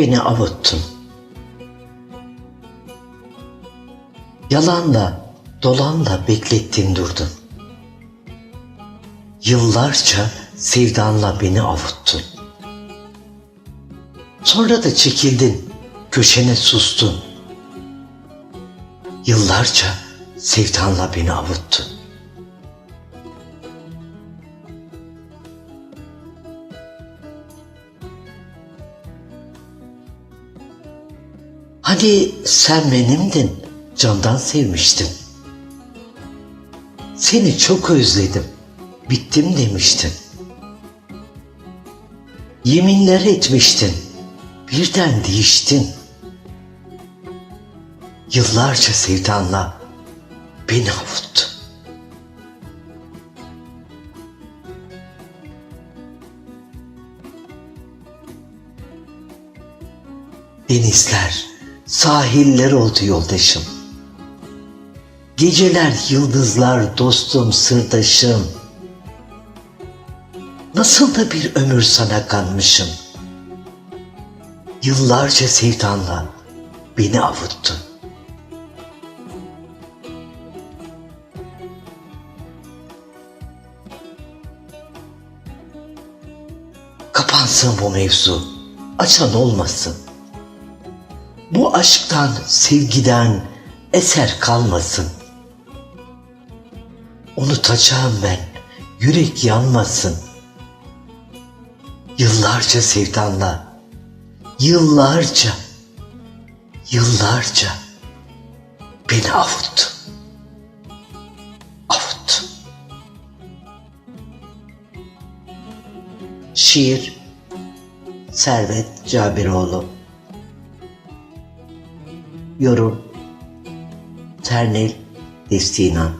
beni avuttun. Yalanla, dolanla beklettin durdun. Yıllarca sevdanla beni avuttun. Sonra da çekildin, köşene sustun. Yıllarca sevdanla beni avuttun. Hani sen benimdin, candan sevmiştim. Seni çok özledim, bittim demiştin. Yeminler etmiştin, birden değiştin. Yıllarca sevdanla beni avuttun. Denizler, sahiller oldu yoldaşım. Geceler, yıldızlar, dostum, sırdaşım. Nasıl da bir ömür sana kanmışım. Yıllarca sevdanla beni avuttun. Kapansın bu mevzu, açan olmasın. Bu aşktan, sevgiden eser kalmasın. Unutacağım ben, yürek yanmasın. Yıllarca sevdanla, yıllarca, yıllarca beni avuttu. Avuttu. Şiir Servet Cabiroğlu Yorum Ternel Destina